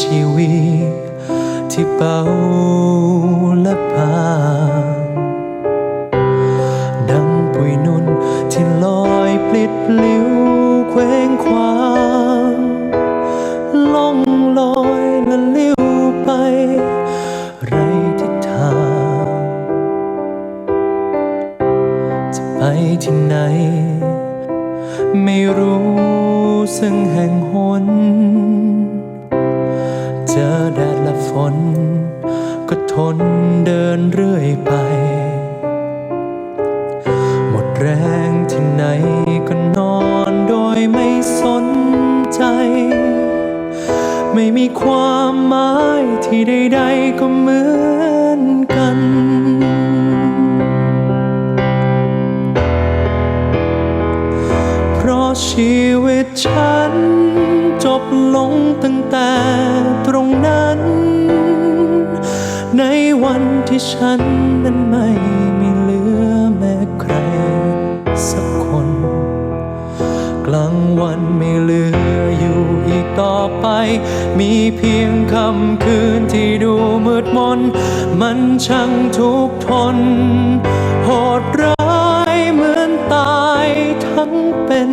ชีวิต ที่เบาและบางดังปุยนุ่นที่ลอยปลิดปลิวเคว้งคว้างล่องลอยและลิ้วไป ไรทิศทาง จะไปที่ไหน ไม่รู้ซึ่งแห่งหน นเดินเรื่อยไป หมดแรงที่ไหนก็นอนโดยไม่สนใจ ไม่มีความหมายที่ใดๆก็เหมือนกันเพราะชีวิตฉัน จบลงตั้งแต่ตรงนั้น วันที่ฉันนั้นไม่มีเหลือแม้ใครสักคน กลางวันไม่เหลืออยู่อีกต่อไป มีเพียงคำคืนที่ดูมืดมน มันช่างทุกข์ทน โหดร้ายเหมือนตายทั้งเป็น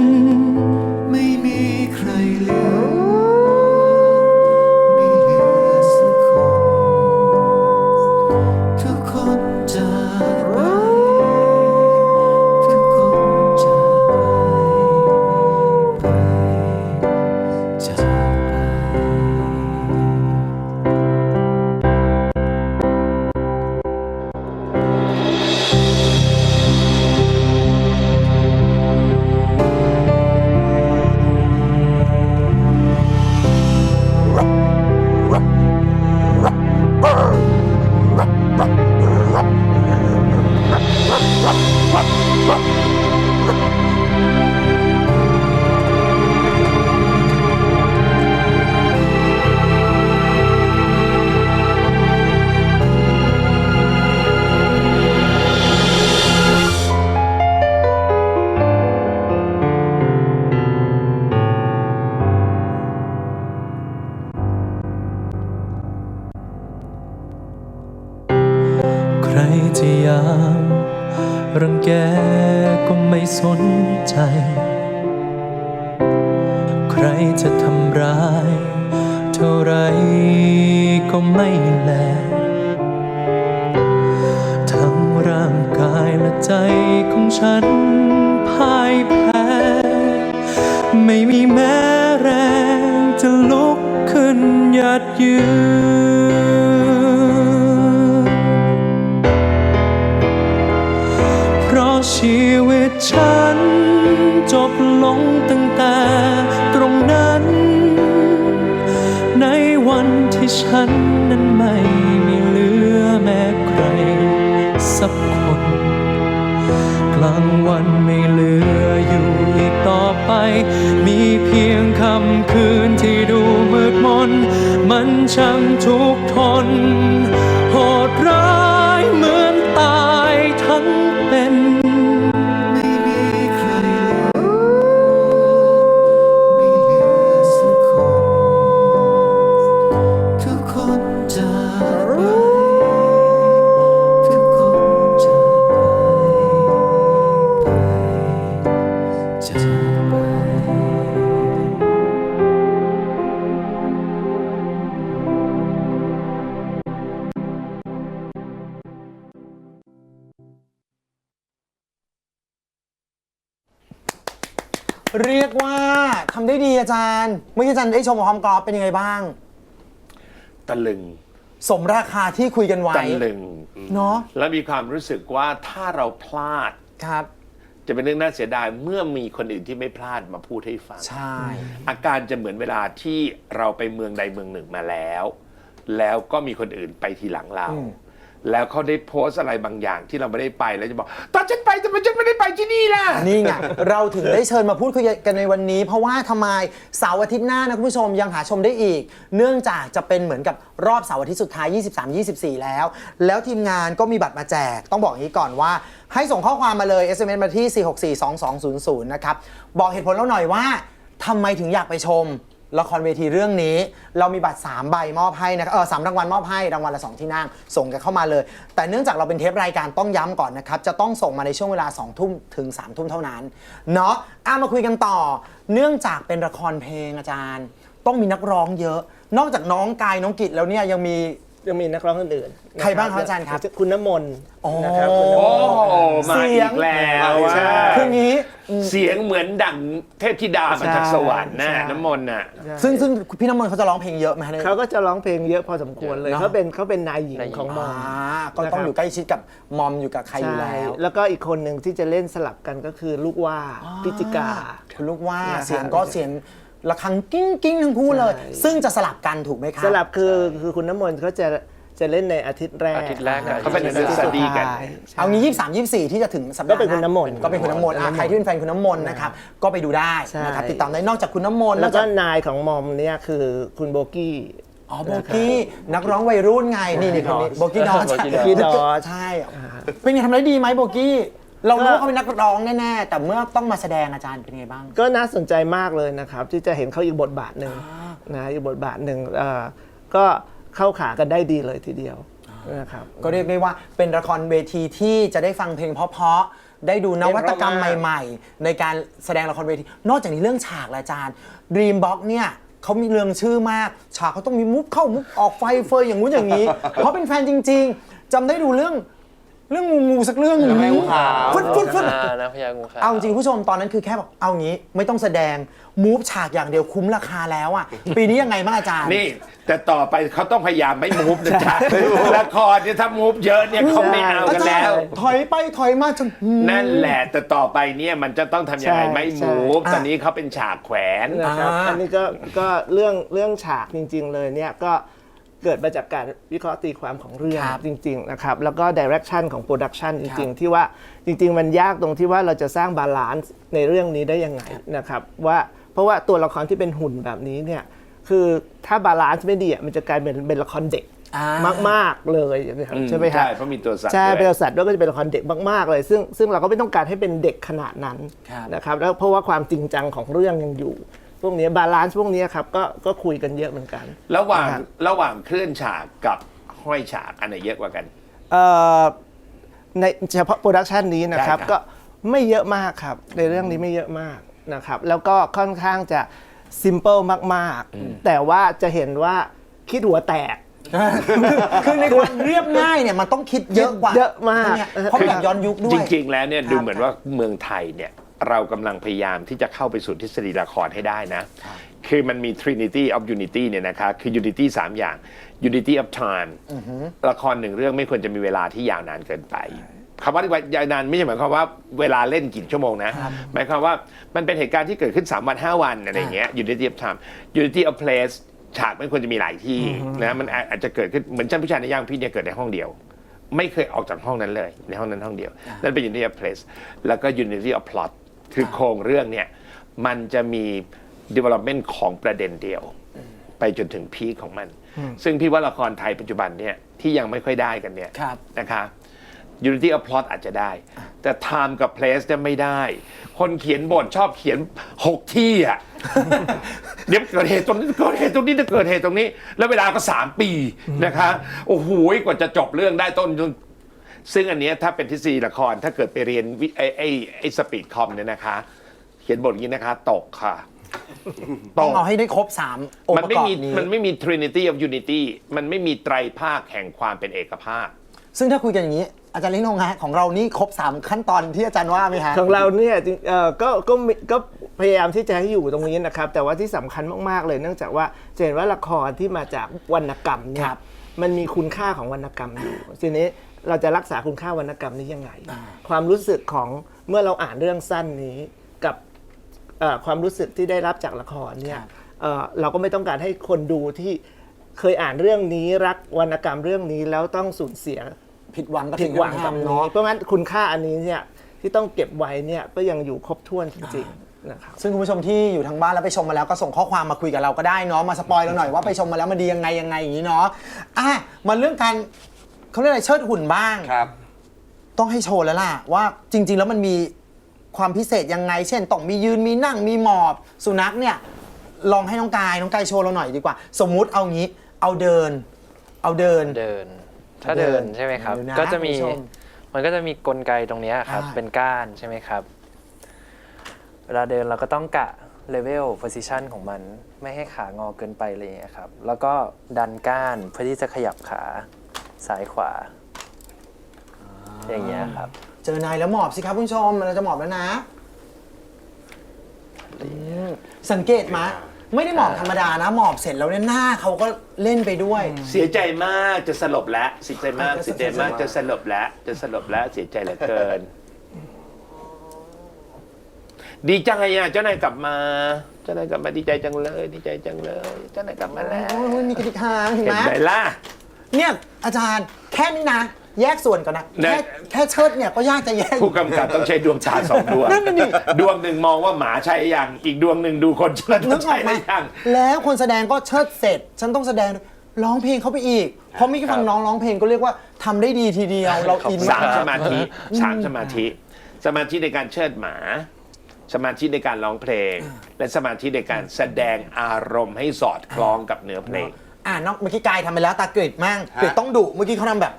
ไม่มีแม้แรงจะลุกขึ้นหยัดยืน เพราะชีวิตฉัน จบลงตั้งแต่ตรงนั้น ในวันที่ฉันนั้นไม่มีเหลือแม้ใคร สักคนกลางวันไม่เหลืออยู่อีกต่อไป ช่างทุกทนโหดร้าย เรียกว่าทำได้ดีอาจารย์ เมื่อกี้อาจารย์ได้ชมความกรอบเป็นยังไงบ้าง ตะลึงสมราคาที่คุยกันไว้ ตะลึงเนาะแล้วมีความรู้สึกว่าถ้าเราพลาด ครับ จะเป็นเรื่องน่าเสียดายเมื่อมีคนอื่นที่ไม่พลาดมาพูดให้ฟัง ใช่ อาการจะเหมือนเวลาที่เราไปเมืองใดเมืองหนึ่งมาแล้ว แล้วก็มีคนอื่นไปทีหลังเรา อืม แล้วเขาได้โพสต์อะไรบางอย่างที่เราไม่ได้ไปแล้วจะบอกตอนฉันไปทำไมฉันไม่ได้ไปที่นี่ล่ะ นี่ไง เราถึงได้เชิญมาพูดคุยกันในวันนี้ เพราะว่าทำไมเสาร์อาทิตย์หน้านะคุณผู้ชมยังหาชมได้อีก เนื่องจากจะเป็นเหมือนกับรอบเสาร์อาทิตย์สุดท้าย 23-24 แล้ว แล้วทีมงานก็มีบัตรมาแจก ต้องบอกอย่างนี้ก่อนว่า ให้ส่งข้อความมาเลย SMS มาที่ 4642200 นะครับ บอกเหตุผลเราหน่อยว่าทำไมถึงอยากไปชม ละครเวทีเรื่องนี้ เรามีบัตร 3 ใบมอบให้นะครับเออสามรางวัลมอบให้รางวัลละ 2 ที่นั่ง ส่งกันเข้ามาเลย แต่เนื่องจากเราเป็นเทปรายการต้องย้ำก่อนนะครับ จะต้องส่งมาในช่วงเวลา 2 ทุ่มถึง 3 ทุ่มเท่านั้น เนาะอะมาคุยกันต่อ เนื่องจากเป็นละครเพลงอาจารย์ ต้องมีนักร้องเยอะ นอกจากน้องกายน้องกิจแล้วเนี่ยยังมี ยังมีนักร้องอื่นๆนะใครบ้างครับอาจารย์ครับ คุณน้ำมนต์อ๋อนะครับคุณน้ำมโอ้นต์ โหมาเสีอียงกแล้วใช่อะคืออย่างนี้ เสียงเหมือนดั่งเทพธิดามาจากสวรรค์น่ะใช่ น้ำมนต์น่ะ ซึ่งซึ่งพี่น้ำมนต์เขาจะร้องเพลงเยอะไหมฮะเนี่ย เขาก็จะร้องเพลงเยอะพอสมควรเลยเนอะ เขาเป็นเขาเป็นนายหญิงของมออ่ามก็ต้องอยู่ใกล้ชิดกับมอมอยู่กับใครอยู่แล้วแล้วก็อีกคนหนึ่งที่จะเล่นสลับกันก็คือลูกว่าพิจิกา คุณลูกว่านะครับเสียงก็เสียง ระฆังกิ้งกิ้งทั้งคู่เลย ใช่ ซึ่งจะสลับกันถูกไหมครับ สลับคือคือคุณน้ำมนต์เขาจะจะเล่นในอาทิตย์แรกอาทิตย์แรกอะเขาเป็นอาทิตย์สดีกันสุดท้ายเอางี้ 23 24 ที่จะถึงสัปดาห์ก็เป็นคุณน้ำมนต์ก็เป็นคุณน้ำมนต์อะคุณน้ำมนต์ใครที่เป็นแฟนคุณน้ำมนต์นะครับ ก็ไปดูได้ใช่นะครับติดตามได้ นอกจากคุณน้ำมนต์แล้วนก็อกจากนายของมอมเนี่ยคือคุณโบกี้ อ๋อโบกี้นักร้องวัยรุ่นไง นี่นี่คนนี้โบกี้ดอโบกี้ดอโบกี้ดอใช่ เป็นไงทำได้ดีไหมโบกี้ เรารู้ว่าเขาเป็นนักร้องแน่ๆแต่เมื่อต้องมาแสดงอาจารย์เป็นไงบ้าง ก็น่าสนใจมากเลยนะครับ ที่จะเห็นเขาอีกบทบาทหนึ่งนะอีกบทบาทหนึ่งเอ่อก็เข้าขากันได้ดีเลยทีเดียวนะครับ ก็เรียกได้ว่าเป็นละครเวทีที่จะได้ฟังเพลงเพราะๆได้ดูนวัตกรรมเพลงเพราะมากใหม่ๆ ในการแสดงละครเวที นอกจากนี้เรื่องฉากละอาจารย์ Dreambox เนี่ยเขามีเรื่องชื่อมาก ฉากเขาต้องมีมุกเข้ามุกออกไฟเฟยอย่างงู้นอย่างนี้ เพราะเป็นแฟนจริง ๆจำได้ดูเรื่อง เรื่องงูงูสักเรื่องหนึ่งฟึดฟึดฟึด อ่านะพญางูขาวเอาจริงผู้ชมตอนนั้นคือแค่บอกเอางี้ไม่ต้องแสดงมูฟฉากอย่างเดียวคุ้มราคาแล้วอะ ปีนี้ยังไงบ้างอาจารย์ นี่ แต่ต่อไปเขาต้องพยายามไม่มูฟนะจ๊ะละครเนี่ยถ้ามูฟเยอะเนี่ยเขาไม่เอาอากันจารแล้ว ย์ถอยไปถอยมาจน นั่นแหละแต่ต่อไปเนี่ยมันจะต้องทำยังไงใช่ไม่ใช่ มูฟอะ ตอนนี้เขาเป็นฉากแขวน นะครับอ่า อันนี้ก็ก็เรื่องเรื่องฉากจริง ๆ เลยเนี่ยก็ เกิดมาจากการวิเคราะห์ตีความของเรื่องครับจริงๆนะครับแล้วก็ดิเรกชันของโปรดักชันจริง ๆ ที่ว่าจริง ๆ มันยากตรงที่ว่าเราจะสร้างบาลานซ์ในเรื่องนี้ได้ยังไงนะครับว่าเพราะว่าตัวละครที่เป็นหุ่นแบบนี้เนี่ยคือถ้าบาลานซ์ไม่ดีอะมันจะกลายเป็นเป็นละครเด็กอ่ามมากๆเลยนะครับอืมใช่ไหมครับใช่เพราะมีตัวสัตว์ใช่ด้วยเป็นสัตว์ด้วยก็จะเป็นละครเด็กมากๆเลย ซึ่งซึ่งเราก็ไม่ต้องการให้เป็นเด็กขนาดนั้นครับนะครับแล้วเพราะว่าความจริงจังของเรื่องยังอยู่พ วกนี้บาลานซ์พวกนี้ครับก็ก็คุยกันเยอะเหมือนกัน ระหว่างนะครับระหว่างเคลื่อนฉากกับห้อยฉากอันไหนเยอะกว่ากัน เอ่อในเฉพาะโปรดักชันนี้นะครับได้ครับ ก็ไม่เยอะมากครับ ในเรื่องนี้ไม่เยอะมากนะครับ แล้วก็ค่อนข้างจะซิมเ l ิลมาก ๆ แต่ว่าจะเห็นว่าคิดหัวแตก คือในความเรียบง่ายเนี่ยมันต้องคิดเยอะกว่าเยอะมากเนี่ยเพราะแบบย้อนยุคด้วยจริง ๆ แล้วเนี่ยครับดูเหมือนว่าเมืองไทยเนี่ย เรากำลังพยายามที่จะเข้าไปสู่ทฤษฎีละครให้ได้นะ คือมันมี Trinity of Unity เนี่ยนะคะคือ Unity 3 อย่าง Unity of Time ละครหนึ่งเรื่องไม่ควรจะมีเวลาที่ยาวนานเกินไปคำว่ายาวนานไม่ใช่หมายความว่าเวลาเล่นกี่ชั่วโมงนะ หมายความว่ามันเป็นเหตุการณ์ที่เกิดขึ้น 3 วัน 5 วันอะไรอย่างเงี้ย Unity of Time Unity of Place ฉากไม่ควรจะมีหลายที่นะมันอาจจะเกิดขึ้นเหมือนชั้นผู้ชายในย่างพี่เนี่ยเกิดในห้องเดียวไม่เคยออกจากห้องนั้นเลย ในห้องนั้นห้องเดียว นั่นเป็น unity of place แล้วก็ unity of plot คือโครงเรื่องเนี่ยมันจะมี development ของประเด็นเดียว ไปจนถึงพีคของมัน ซึ่งพี่ว่าละครไทยปัจจุบันเนี่ยที่ยังไม่ค่อยได้กันเนี่ยครับนะคะ unity of plot อาจจะได้ แต่ time กับ place จะไม่ได้ คนเขียนบทชอบเขียนหกที่อะเดี๋ยวเกิดเหตุตรงนี้เกิดเหตุตรงนี้จะเกิดเหตุตรงนี้ แล้วเวลาก็สามปีนะคะ โอ้โหกว่าจะจบเรื่องได้ต้นจน ซึ่งอันเนี้ยถ้าเป็นทฤษฎีละครถ้าเกิดไปเรียนวิไอ้ไอ้ไอ้สปีดคอมเนี่ยนะคะ เขียนบทอย่างนี้นะคะ ตกค่ะ ตต้องก เอาให้ได้ครบ 3 องค์มันประไม่กอบมีนี้ มันไม่มี Trinity of Unity มันไม่มีไตรภาคแห่งความเป็นเอกภาค ซึ่งถ้าคุยกันอย่างนี้ อาจารย์ลินงฮะของเรานี่ครบ 3 ขั้นตอนที่อาจารย์ว่าไหมฮะ ของเราเนี่ยจริงเอ่อก็ก็มีก็พยายามที่จะให้อยู่ตรงนี้นะครับ แต่ว่าที่สำคัญมาก ๆ เลยเนื่องจากว่าจะเห็นว่าละครที่มาจากวรรณกรรมเนี่คยรับ มันมีคุณค่าของวรรณกรรมอยู่ทีนี้ เราจะรักษาคุณค่าวรรณกรรมนี้ยังไง ความรู้สึกของเมื่อเราอ่านเรื่องสั้นนี้กับเอ่อความรู้สึกที่ได้รับจากละครเนี่ยเอ่อเราก็ไม่ต้องการให้คนดูที่เคยอ่านเรื่องนี้รักวรรณกรรมเรื่องนี้แล้วต้องสูญเสีย ผิดหวังกับผิสิ่ดงหวังที่กับทำนี้เนาะ เพราะงั้นคุณค่าอันนี้เนี่ยที่ต้องเก็บไว้เนี่ยก็ยังอยู่ครบถ้วนจริงๆนะครับ ซึ่งคุณผู้ชมที่อยู่ทางบ้านแล้วไปชมมาแล้วก็ส่งข้อความมาคุยกับเราก็ได้เนาะมาสปอยเราหน่อยว่าไปชมมาแล้วมันดียังไงยังไงอย่างนี้เนาะอะมาเรื่องการ เขาเรียกอะไรเชิดหุ่นบ้าง ครับ ต้องให้โชว์แล้วล่ะ ว่าจริง ๆ แล้วมันมีความพิเศษยังไง เช่นต้องมียืนมีนั่งมีหมอบ สุนัขเนี่ยลองให้น้องกายน้องกายโชว์เราหน่อยดีกว่า สมมุติเอางี้เอาเดิน เอาเดิน เดิน ถ้าเดิเดินนใช่ไหมครับ เดี๋ยวนะก็จะมีคุณผู้ชมมันก็จะมีกลไกตรงเนี้ยครับ อ่า เป็นก้านใช่ไหมครับ เวลาเดินเราก็ต้องกะเลเวล position ของมัน ไม่ให้ขางอเกินไปอะไรอย่างเงี้ยครับ แล้วก็ดันก้านเพื่อที่จะขยับขา ซ้ายขวา อย่างเงี้ยครับ เจอนายแล้วหมอบสิครับคุณผู้ชมเราจะหมอบแล้วนะอืมสังเกตมะไม่ได้หมอบธรรมดานะ หมอบเสร็จแล้วเนี่ยหน้าเขาก็เล่นไปด้วย เสียใจมากจะสลบแล้วเสียใจมากจะเสียใจมากจะสลบแล้วจะสลบแล้วเสียใจเหลือเกิน ดีใจอะเจ้านายกลับมา เจ้านายกลับมาดีใจจังเลย ดีใจจังเลย เจ้านายกลับมาแล้วโอ้ยมีกระดิกหางเห็นเห็นไหมไหมล่ะ เนี่ยอาจารย์แค่นี้นะ แยกส่วนก่อนนะเนี่ยแค่แค่เชิดเนี่ยก็ยากจะแยก ผู้กำกับต้องใช้ดวงตาสองดวงนั่นน่ะดิ ดวงหนึ่งมองว่าหมาใช่ยังอีกดวงหนึ่งดูคนเชิดนึกอใช่อกหไหมรือยัง แล้วคนแสดงก็เชิดเสร็จ ฉันต้องแสดงร้องเพลงเขาไปอีก เพราะมิกฟังน้องร้องเพลงก็เรียกว่าทำได้ดีทีเดียว เราอินสามมาก สมาธิสามสมาธิ สมาธิในการเชิดหมา สมาธิในการร้องเพลง และสมาธิในการแสดงอารมณ์ให้สอดคล้องกับเนื้อเพลง อ่านอกเมื่อกี้กายทำไปแล้วตากริดมั่งกริดต้องดุเมื่อกี้เขาทำแบบ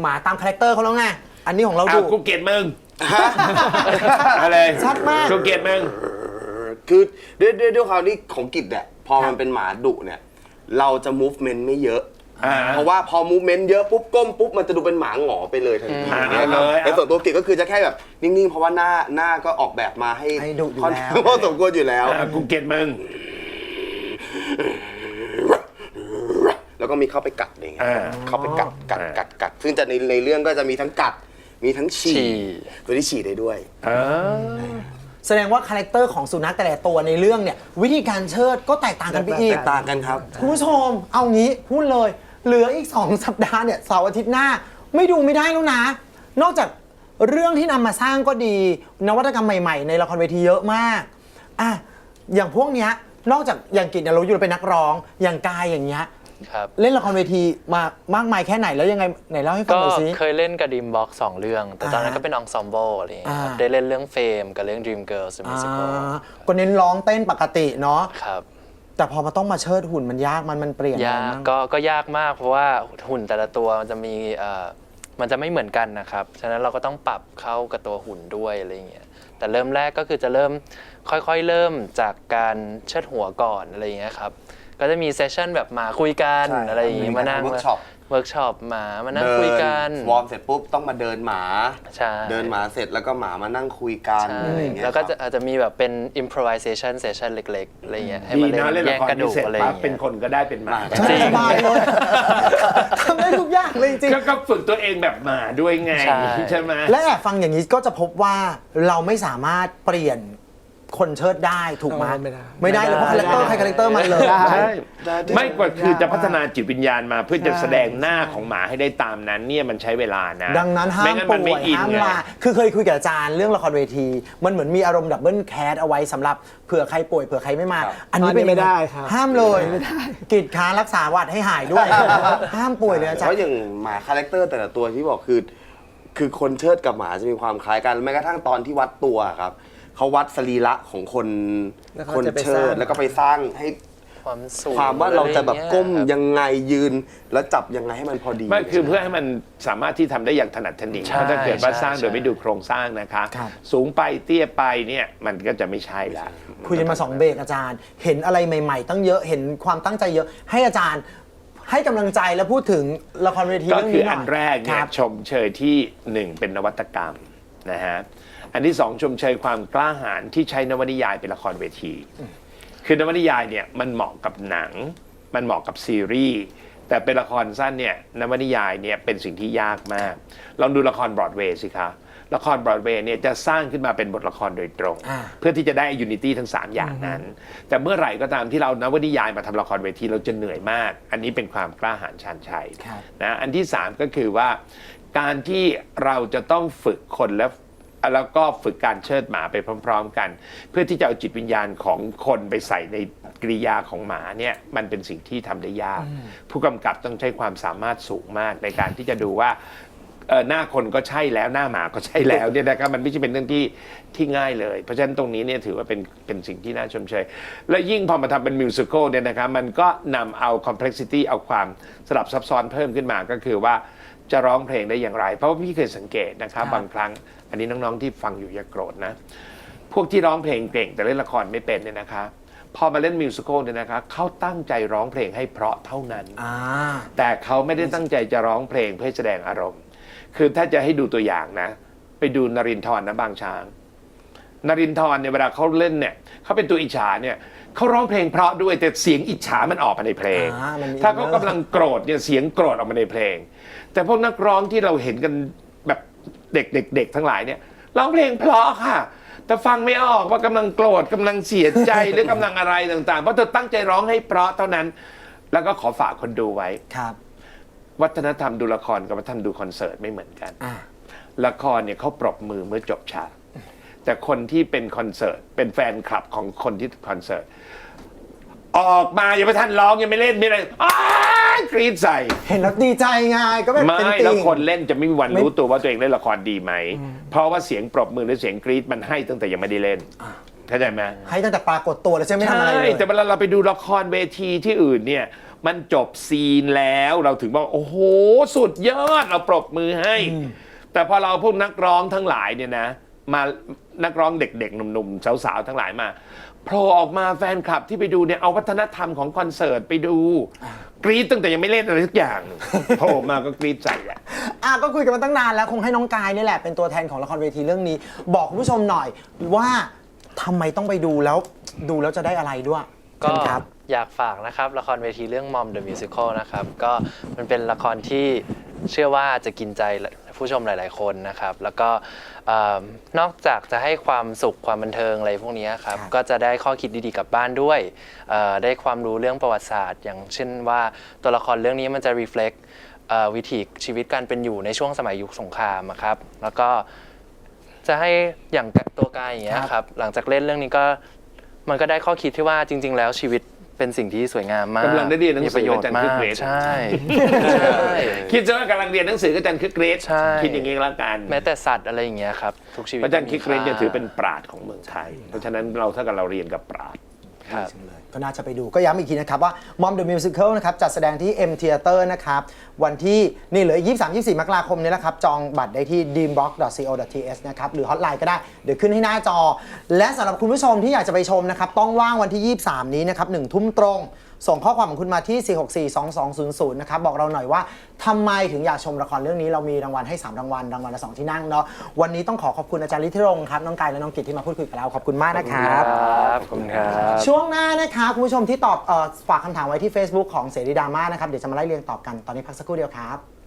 หมาตามคาแรคเตอร์เขาแล้วไงอันนี้ของเราเอาดุกูเกลียดมึงอะไรชัดมาก กูเกลียดมึง คือด้วยด้วยด้วยความที่ของกิจเนี่ยพอมันเป็นหมาดุเนี่ย เราจะ movement ไม่เยอะ อ่าเพราะว่าพอ movement เยอะปุ๊บก้มปุ๊บมันจะดูเป็นหมาหงอไปเลยทันทีอ่าเนี่ยครับเลย แต่ส่วนตัวกิจก็คือจะแค่แบบนิ่งๆ เพราะว่าหน้าหน้าก็ออกแบบมาให้ให้ดุอยู่ค่อนแล้วข้างพอสมควรอยู่แล้ว อะกูเกลียดมึง แล้วก็มีเข้าไปกัดอะไรอย่างเงี้ยอ่าเข้าไปกัดกัดอ่า กัดกัดซึ่งจะในในเรื่องก็จะมีทั้งกัด มีทั้งฉี่ฉี่ ตัวที่ฉี่ได้ด้วยเออแสดงว่าคาแรคเตอร์ของสุนัขแต่ละตัวในเรื่องเนี่ย วิธีการเชิดก็แตกต่างกันไปอีก แตกต่างกันครับ คุณผู้ชมเอางี้พูดเลย เหลืออีก 2 สัปดาห์เนี่ยเสาร์อาทิตย์หน้า ไม่ดูไม่ได้แล้วนะ นอกจากเรื่องที่นำมาสร้างก็ดี นวัตกรรมใหม่ ๆ ในละครเวทีเยอะมากอะอย่างพวกเนี้ยนอกจากอย่างกิจเนี่ยเราอยู่เป็นนักร้องอย่างกายอย่างเงี้ย ครับ เล่นละครเวทีมามากมายแค่ไหนแล้วยังไงไหนเล่าให้ฟังก็หน่อยสิ เคยเล่นกับดีมบ็อกสองเรื่อง แต่ตอนนั้นอ่าก็เป็นองซอมโบอะไรอย่างเงี้ยครับอ่า ได้เล่นเรื่องเฟมกับเรื่อง Dream Girls The อ่า Musical ก็เน้นร้องเต้นปกติเนาะครับแต่พอมาต้องมาเชิดหุ่นมันยากมันมันเปลี่ยนยากอะไรบ้งก็ก็ยากมากเพราะว่าหุ่นแต่ละตัวมันจะมีเอ่อมันจะไม่เหมือนกันนะครับ ฉะนั้นเราก็ต้องปรับเข้ากับตัวหุ่นด้วยอะไรอย่างเงี้ยแต่เริ่มแรกก็คือจะเริ่มค่อยๆเริ่มจากการเชิดหัวก่อนอะไรอย่างเงี้ยครับ ก็จะมีเซสชั่นแบบมาคุยกันใช่อะไรอย่างงี้มีมานั่งเวิร์กช็อป เวิร์กช็อปมามานั่งคุยกันวอร์มเสร็จปุ๊บต้องมาเดินหมา ใช่เดินหมาเสร็จแล้วก็หมามานั่งคุยกันใช่อะไรอย่างเงี้ยแล้วก็จะครับอาจจะมีแบบเป็น improvisation session เล็กๆอะไรเงี้ยให้ดีมานะเล่เล่นนแย่ละงครกระดูนี้กเสร็จอะไรอปั๊บย่างเป็นเงี้ยคนก็ได้เป็นหมาใช่สบายเลยทำได้ทุกอย่างเลยจริงก็ก็ฝึกตัวเองแบบหมาด้วยไงใช่ ใช่ไหม และแอบฟังอย่างนี้ก็จะพบว่าเราไม่สามารถเปลี่ยน คนเชิดได้ถูกไหมไม่ได้ ไม่ได้เลยเพราะคาแรคเตอร์ใครคาแรคเตอร์มันเลยได้ใช่ได้ได้ไม่กว่าคือจะพัฒนาจิตวิญญาณมาเพื่อจะใช่แสดงหน้าของหมาให้ได้ตามนั้นเนี่ยมันใช้เวลานะดังนั้นห้าไม่มงั้นป่มันไม่วยอินห้ามไง ลาคือเคยคุยกับอาจารย์เรื่องละครเวที มันเหมือนมีอารมณ์ดับเบิลแคสเอาไว้สำหรับเผื่อใครป่วยเผื่อใครไม่มาครับอันนี้เป็นอันนี้ไม่ได้ครับ ห้ามเลยกิจค้ารักษาหวัดให้หายด้วย ห้ามป่วยเลยอาจารเพราะย์อย่างหมาคาแรคเตอร์แต่ละตัวที่บอกคือ คือคนเชิดกับหมาจะมีความคล้ายกันแม้กระทั่งตอนที่วัดตัวครับ เขาวัดสรีระของคนแล้วเขาคนจะไปเชิสร้าดงแล้วก็ไปสร้างให้ความสูงความว่าเราจะแบบก้มอะไรอางเงี้ยยังไงยืน แล้วจับยังไงให้มันพอดี ไม่คือเพื่อให้มันสามารถที่ทำได้อย่างถนัดถนีใช่เพราะถ้าเกิดว่าใช่สร้างโดยใช่ ไม่ดูโครงสร้างนะคะ ครับ สูงไปเตี้ยไปเนี่ยมันก็จะไม่ใช่ละ คุยกันมาสองเบรกอาจารย์ เห็นอะไรใหม่ ๆ ตั้งเยอะเห็นความตั้งใจเยอะ ให้อาจารย์ให้กำลังใจแล้วพูดถึงละครเวทีก็เรื่องคือนี้หน่อัอยนแรกคเนี่ยรับชมเชยที่หนึ่งเป็นนวัตกรรมนะฮะ อันที่สองชมเชยความกล้าหาญที่ใช้นวนิยายเป็นละครเวที คือนวนิยายเนี่ยมันเหมาะกับหนัง มันเหมาะกับซีรีส์แต่เป็นละครสั้นเนี่ยนวนิยายเนี่ยเป็นสิ่งที่ยากมาก ลองดูละครบรอดเวย์สิคะละครบรอดเวย์เนี่ยจะสร้างขึ้นมาเป็นบทละครโดยตรงอ่าเพื่อที่จะได้ยูนิตี้ทั้ง 3 อย่างนั้น แต่เมื่อไหร่ก็ตามที่เรานวนิยายมาทำละครเวทีเราจะเหนื่อยมาก อันนี้เป็นความกล้าหาญชาญชัยครับนะอันที่ 3 ก็คือว่าการที่เราจะต้องฝึกคนและ แล้วก็ฝึกการเชิดหมาไปพร้อม ๆ กัน เพื่อที่จะเอาจิตวิญญาณของคนไปใส่ในกริยาของหมาเนี่ยมันเป็นสิ่งที่ทำได้ยาก ผู้กำกับต้องใช้ความสามารถสูงมากในการที่จะดูว่าเออหน้าคนก็ใช่แล้วหน้าหมาก็ใช่แล้วเนี่ยนะครับมันไม่ใช่เป็นเรื่องที่ที่ง่ายเลย เพราะฉะนั้นตรงนี้เนี่ยถือว่าเป็นเป็นสิ่งที่น่าชมเชย และยิ่งพอมาทำเป็นมิวสิควลเนี่ยนะครับมันก็นำเอา complexity เอาความสลับซับซ้อนเพิ่มขึ้นมาก็คือว่าจะร้องเพลงได้อย่างไร เพราะว่าพี่เคยสังเกตนะครับบางครั้ง อันนี้น้องๆที่ฟังอยู่อย่าโกรธนะ พวกที่ร้องเพลงเก่งแต่เล่นละครไม่เป็นเนี่ยนะคะ พอมาเล่นมิวสิควลเนี่ยนะคะเขาตั้งใจร้องเพลงให้เพราะเท่านั้น อ่า แต่เขาไม่ได้ตั้งใจจะร้องเพลงเพื่อแสดงอารมณ์ คือถ้าจะให้ดูตัวอย่างนะ ไปดูนรินทร์นะบางช้าง นรินทร์เนี่ยเวลาเขาเล่นเนี่ยเขาเป็นตัวอิจฉาเนี่ยเขาร้องเพลงเพราะด้วยแต่เสียงอิจฉามันออกมาในเพลง อ่ามันมีถ้าเขากำลังโกรธเนี่ยเสียงโกรธออกมาในเพลง แต่พวกนักร้องที่เราเห็นกันแบบ เด็กๆเด็กทั้งหลายเนี่ยร้องเพลงเพราะค่ะ แต่ฟังไม่ออกว่ากำลังโกรธกำลังเสียใจ หรือกำลังอะไรต่างๆ เพราะเธอตั้งใจร้องให้เพราะเท่านั้น แล้วก็ขอฝากคนดูไว้ ครับวัฒนธรรมดูละครกับวัฒนธรรมดูคอนเสิร์ตไม่เหมือนกัน อ่าละครเนี่ยเขาปรบมือเมื่อจบฉาก แต่คนที่เป็นคอนเสิร์ต เป็นแฟนคลับของคนที่คอนเสิร์ต ออกมายังไม่ทันร้องยังไม่เล่นไม่อะไรอ้า ยกรี๊ดใส่เห็นแล้วดีใจไงก็แบบไม่เป็นติ่แล้วง คนเล่นจะไม่มีวันไม่ รู้ตัวว่าตัวเองเล่นละครดีไหม เพราะว่าเสียงปรบมือหรือเสียงกรี๊ดมันให้ตั้งแต่ยังไม่ได้เล่นเข้าใจไหม ให้ตั้งแต่ปรากฏตัวแล้วใช่ไหมไม่ทำอะไรเลย แต่เวลาเราไปดูละครเวทีที่อื่นเนี่ย มันจบซีนแล้วเราถึงบอกโอ้โห สุดยอดเราปรบมือให้ แต่พอเราพวกนักร้องทั้งหลายเนี่ยนะ มานักร้องเด็กๆหนุ่มๆสาวๆทั้งหลายมา โผล่ออกมาแฟนคลับที่ไปดูเนี่ยเอาวัฒนธรรมของคอนเสิร์ตไปดู กรี๊ดตั้งแต่ยังไม่เล่นอะไรทุกอย่างโผล่มาก็กรี๊ดใส่อะ อะก็คุยกันมาตั้งนานแล้วคงให้น้องกายนี่แหละเป็นตัวแทนของละครเวทีเรื่องนี้ บอกคุณผู้ชมหน่อยว่าทำไมต้องไปดูแล้ว ดูแล้วจะได้อะไรด้วยก็เชิญครับ อยากฝากนะครับ ละครเวทีเรื่อง Mom the Musical นะครับ ก็มันเป็นละครที่ เชื่อว่าจะกินใจผู้ชมหลาย ๆ คนนะครับ แล้วก็เอ่อนอกจากจะให้ความสุขความบันเทิงอะไรพวกนี้ครับ ครับ ก็จะได้ข้อคิดดี ๆ กลับบ้านด้วยเอ่อได้ความรู้เรื่องประวัติศาสตร์ อย่างเช่นว่าตัวละครเรื่องนี้มันจะ reflect เอ่อวิถีชีวิตการเป็นอยู่ในช่วงสมัยยุคสงครามอะครับ แล้วก็จะให้อย่างตัวกายอย่างเงี้ยครับ หลังจากเล่นเรื่องนี้ก็มันก็ได้ข้อคิดที่ว่าจริง ๆ แล้วชีวิต เป็นสิ่งที่สวยงามมากกำลังได้เรียนหนังสือมีประโยชน์อาจารย์มาคึกกฤทธิ์ใช่ใช่ คิดซะว่ากำลังเรียนหนังสือกับอาจารย์คึกฤทธิ์ใช่ คิดอย่างนี้ก็แล้วกันแม้แต่สัตว์อะไรอย่างเงี้ยครับทุกชีวิตพระอาจารย์คิกเรนมีจะค่าถือเป็นปราดของเมืองไทย เพราะฉะนั้นเราถ้ากับเราเรียนกับปราด ครับก็น่าจะไปดูก็ย้ำอีกทีนะครับ ว่า Mom the Musical นะครับจัดแสดงที่ M Theater นะครับ วันที่นี่เหลือ 23 24 มกราคมนี้นะครับ จองบัตรได้ที่ dreambox.co.th นะครับ หรือฮอตไลน์ก็ได้ เดี๋ยวขึ้นให้หน้าจอ และสำหรับคุณผู้ชมที่อยากจะไปชมนะครับ ต้องว่างวันที่ 23 นี้นะครับ1ทุ่มตรง ส่งข้อความของคุณมาที่ 4642200 นะครับ บอกเราหน่อยว่าทำไมถึงอยากชมละครเรื่องนี้เรามีรางวัลให้ 3 รางวัล รางวัลละ 2 ที่นั่งเนาะ วันนี้ต้องขอขอบคุณอาจารย์ลิทธิรงค์ครับ น้องกายและน้องกิตที่มาพูดคุยกับเรา ขอบคุณมากนะครับครับ ขอบคุณครับ ช่วงหน้านะคะคุณผู้ชมที่ตอบเออฝากคำถามไว้ที่ Facebook ของเสรีดราม่านะครับ เดี๋ยวจะมาไล่เรียงตอบกัน ตอนนี้พักสักครู่เดียวครับ